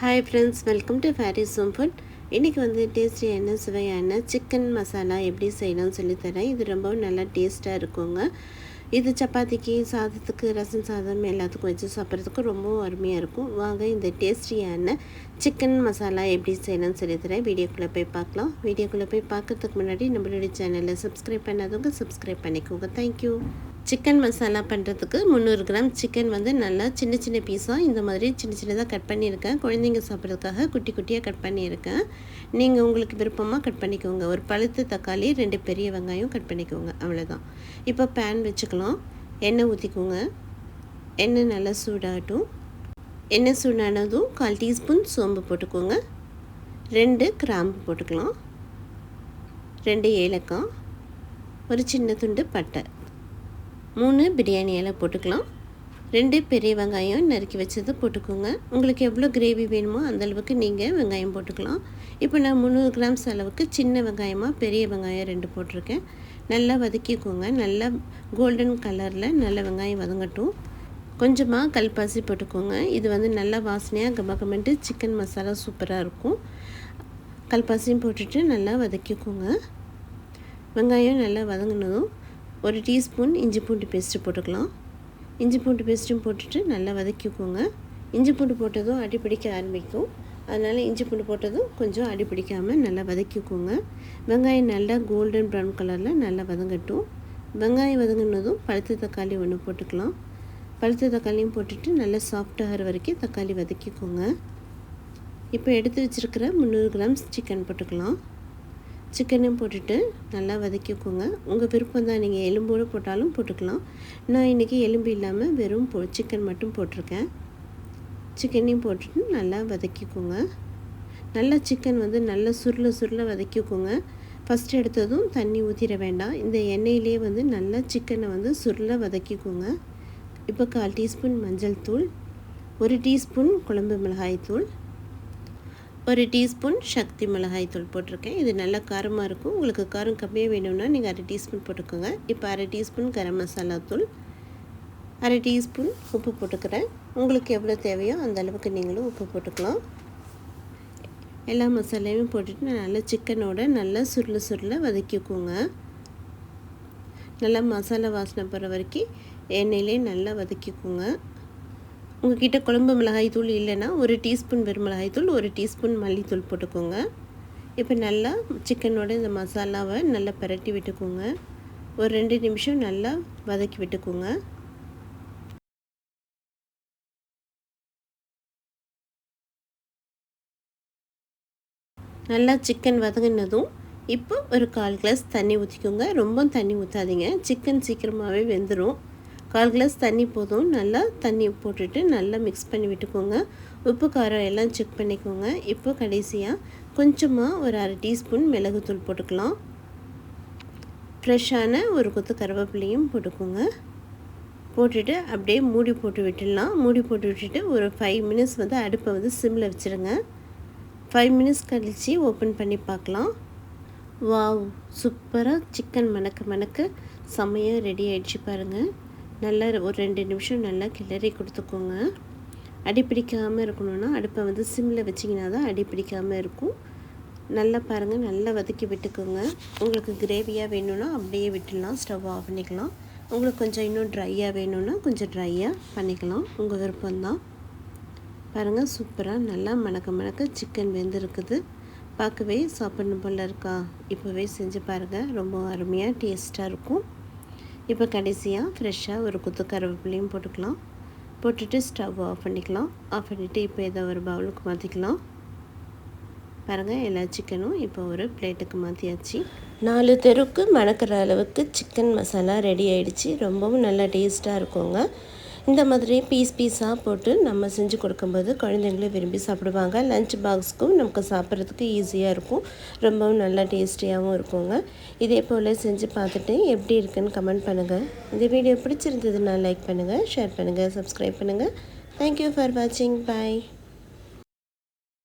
Hi friends welcome to fairy Som food இன்றைக்கி வந்து டேஸ்டியான சுவையான சிக்கன் மசாலா எப்படி செய்யணும்னு சொல்லித்தரேன் இது ரொம்பவும் நல்லா டேஸ்ட்டாக இருக்குங்க. இது சப்பாத்திக்கு சாதத்துக்கு ரசம் சாதம் எல்லாத்துக்கும் வச்சு சாப்பிட்றதுக்கு ரொம்பவும் அருமையாக இருக்கும். வாங்க இந்த டேஸ்டியான சிக்கன் மசாலா எப்படி செய்யணும்னு சொல்லித்தரேன் வீடியோக்குள்ளே போய் பார்க்கலாம். வீடியோக்குள்ளே போய் பார்க்கறதுக்கு முன்னாடி நம்மளுடைய சேனலை சப்ஸ்கிரைப் பண்ணாதவங்க சப்ஸ்கிரைப் பண்ணிக்கோங்க. தேங்க்யூ சிக்கன் மசாலா பண்ணுறதுக்கு முந்நூறு கிராம் சிக்கன் வந்து நல்லா சின்ன சின்ன பீஸாக இந்த மாதிரி சின்ன சின்னதாக கட் பண்ணியிருக்கேன். குழந்தைங்க சாப்பிட்றதுக்காக குட்டி குட்டியாக கட் பண்ணியிருக்கேன். நீங்கள் உங்களுக்கு விருப்பமாக கட் பண்ணிக்கோங்க. ஒரு பழுத்து தக்காளி ரெண்டு பெரிய வெங்காயம் கட் பண்ணிக்கோங்க. அவ்வளோதான் இப்போ பேன் வச்சுக்கலாம். எண்ணெய் ஊற்றிக்கோங்க எண்ணெய் நல்லா சூடாகட்டும். எண்ணெய் சூடானதும் கால் டீஸ்பூன் சோம்பு போட்டுக்கோங்க. ரெண்டு கிராம்பு போட்டுக்கலாம். ரெண்டு ஏலக்காய். ஒரு சின்ன துண்டு பட்டை. மூணு பிரியாணி இலை போட்டுக்கலாம். ரெண்டு பெரிய வெங்காயம் நறுக்கி வச்சது போட்டுக்கோங்க. உங்களுக்கு எவ்வளோ கிரேவி வேணுமோ அந்தளவுக்கு நீங்கள் வெங்காயம் போட்டுக்கலாம். இப்போ நான் முந்நூறு கிராம்ஸ் அளவுக்கு சின்ன வெங்காயமாக பெரிய வெங்காயம் ரெண்டு போட்டிருக்கேன். நல்லா வதக்கிக்கோங்க. நல்லா கோல்டன் கலரில் நல்ல வெங்காயம் வதங்கட்டும். கொஞ்சமாக கல்பாசி போட்டுக்கோங்க. இது வந்து நல்லா வாசனையாக கமகமெண்ட்டு சிக்கன் மசாலா சூப்பராக இருக்கும். கல்பாசியும் போட்டுட்டு நல்லா வதக்கிக்கோங்க. வெங்காயம் நல்லா வதங்கினதும் ஒரு டீஸ்பூன் இஞ்சி பூண்டு பேஸ்ட்டு போட்டுக்கலாம். இஞ்சி பூண்டு பேஸ்ட்டும் போட்டுட்டு நல்லா வதக்கிக்கோங்க. இஞ்சி பூண்டு போட்டதும் அடிப்பிடிக்க ஆரம்பிக்கும். அதனால் இஞ்சி பூண்டு போட்டதும் கொஞ்சம் அடி பிடிக்காமல் நல்லா வதக்கிக்கோங்க. வெங்காயம் நல்லா கோல்டன் ப்ரௌன் கலரில் நல்லா வதங்கட்டும். வெங்காயம் வதங்கினதும் பழுத்த தக்காளி ஒன்று போட்டுக்கலாம். பழுத்த தக்காளியும் போட்டுட்டு நல்லா சாஃப்டாகிற வரைக்கும் தக்காளி வதக்கிக்கோங்க. இப்போ எடுத்து வச்சுருக்கிற முந்நூறு கிராம்ஸ் சிக்கன் போட்டுக்கலாம். சிக்கனையும் போட்டுட்டு நல்லா வதக்கிக்கோங்க. உங்கள் விருப்பம் தான் நீங்கள் எலும்போடு போட்டாலும் போட்டுக்கலாம். நான் இன்றைக்கி எலும்பு இல்லாமல் வெறும் போ சிக்கன் மட்டும் போட்டிருக்கேன். சிக்கனையும் போட்டுட்டு நல்லா வதக்கிக்கோங்க. நல்லா சிக்கன் வந்து நல்லா சுருள சுருள வதக்கிக்கோங்க. ஃபஸ்ட் எடுத்ததும் தண்ணி ஊற்றிட வேண்டாம். இந்த எண்ணெயிலே வந்து நல்லா சிக்கனை வந்து சுருள வதக்கிக்கோங்க. இப்போ கால் டீஸ்பூன் மஞ்சள் தூள் ஒரு டீஸ்பூன் குழம்பு மிளகாய் தூள் ஒரு டீஸ்பூன் சக்தி மிளகாய் தூள் போட்டிருக்கேன். இது நல்லா காரமாக இருக்கும். உங்களுக்கு காரம் கம்மியாக வேணும்னா நீங்கள் அரை டீஸ்பூன் போட்டுக்கோங்க. இப்போ அரை டீஸ்பூன் கரம் மசாலா தூள் அரை டீஸ்பூன் உப்பு போட்டுக்கிறேன். உங்களுக்கு எவ்வளோ தேவையோ அந்த அளவுக்கு நீங்களும் உப்பு போட்டுக்கலாம். எல்லா மசாலையும் போட்டுட்டு நல்லா சிக்கனோட நல்லா சுருள சுருள வதக்கிக்கோங்க. நல்லா மசாலா வாசனை போகிற வரைக்கும் எண்ணெயிலே நல்லா வதக்கிக்கோங்க. உங்ககிட்ட குழம்பு மிளகாய் தூள் இல்லைன்னா ஒரு டீஸ்பூன் வெறும் மிளகாய் தூள் ஒரு டீஸ்பூன் மல்லித்தூள் போட்டுக்கோங்க. இப்போ நல்லா சிக்கனோட இந்த மசாலாவை நல்லா பரட்டி விட்டுக்கோங்க. ஒரு ரெண்டு நிமிஷம் நல்லா வதக்கி விட்டுக்கோங்க. நல்லா சிக்கன் வதங்கினதும் இப்போ ஒரு கால் கிளாஸ் தண்ணி ஊற்றிக்கோங்க ரொம்ப தண்ணி ஊற்றாதீங்க சிக்கன் சீக்கிரமாகவே வெந்துடும் கால் கிளாஸ் தண்ணி போதும். நல்லா தண்ணி போட்டுட்டு நல்லா மிக்ஸ் பண்ணி விட்டுக்கோங்க. உப்பு காரம் எல்லாம் செக் பண்ணிக்கோங்க. இப்போ கடைசியாக கொஞ்சமாக ஒரு அரை டீஸ்பூன் மிளகுத்தூள் போட்டுக்கலாம். ஃப்ரெஷ்ஷான ஒரு கொத்து கருவேப்பிலையும் போட்டுக்கோங்க. போட்டுட்டு அப்படியே மூடி போட்டு விட்டுடலாம். மூடி போட்டு விட்டுட்டு ஒரு ஃபைவ் மினிட்ஸ் வந்து அடுப்பை வந்து சிம்மில் வச்சுருங்க. ஃபைவ் மினிட்ஸ் கழித்து ஓப்பன் பண்ணி பார்க்கலாம். வாவ் சூப்பராக சிக்கன் மணக்க மணக்க செம்மையாக ரெடி ஆகிடுச்சு பாருங்கள் நல்லா ஒரு ரெண்டு நிமிஷம் நல்லா கிளறி கொடுத்துக்கோங்க. அடி பிடிக்காமல் இருக்கணும்னா அடுப்பை வந்து சிம்மில் வச்சிங்கன்னா தான் அடி பிடிக்காமல் இருக்கும். நல்லா பாருங்கள் நல்லா வதக்கி விட்டுக்கோங்க. உங்களுக்கு கிரேவியாக வேணும்னா அப்படியே விட்டுடலாம் ஸ்டவ் ஆஃப் பண்ணிக்கலாம். உங்களுக்கு கொஞ்சம் இன்னும் ட்ரையாக வேணும்னா கொஞ்சம் ட்ரையாக பண்ணிக்கலாம். உங்கள் விருப்பம்தான் பாருங்கள் சூப்பராக நல்லா மணக்க மணக்க சிக்கன் வெந்திருக்குது. பார்க்கவே சாப்பிடணும் போல் இருக்கா? இப்போவே செஞ்சு பாருங்கள் ரொம்ப அருமையாக டேஸ்ட்டாக இருக்கும். இப்போ கடைசியாக ஃப்ரெஷ்ஷாக ஒரு குத்து கருவேப்பிலையும் போட்டுக்கலாம். போட்டுட்டு ஸ்டவ் ஆஃப் பண்ணிக்கலாம். ஆஃப் பண்ணிவிட்டு இப்போ ஏதோ ஒரு பவுலுக்கு மாற்றிக்கலாம் பாருங்கள் எல்லா சிக்கனும் இப்போ ஒரு பிளேட்டுக்கு மாற்றியாச்சு நாலு தெருக்கு மணக்கிற அளவுக்கு சிக்கன் மசாலா ரெடி ஆகிடுச்சு ரொம்பவும் நல்லா டேஸ்ட்டாக இருக்குங்க. இந்த மாதிரி பீஸ் பீஸாக போட்டு நம்ம செஞ்சு கொடுக்கும்போது குழந்தைங்களும் விரும்பி சாப்பிடுவாங்க. லஞ்ச் பாக்ஸ்க்கும் நமக்கு சாப்பிட்றதுக்கு ஈஸியாக இருக்கும். ரொம்பவும் நல்லா டேஸ்டியாகவும் இருக்குங்க. இதே போல் செஞ்சு பார்த்துட்டு எப்படி இருக்குன்னு கமெண்ட் பண்ணுங்கள் இந்த வீடியோ பிடிச்சிருந்ததுன்னா லைக் பண்ணுங்கள் ஷேர் பண்ணுங்கள் சப்ஸ்கிரைப் பண்ணுங்கள் தேங்க்யூ ஃபார் வாட்சிங் பாய்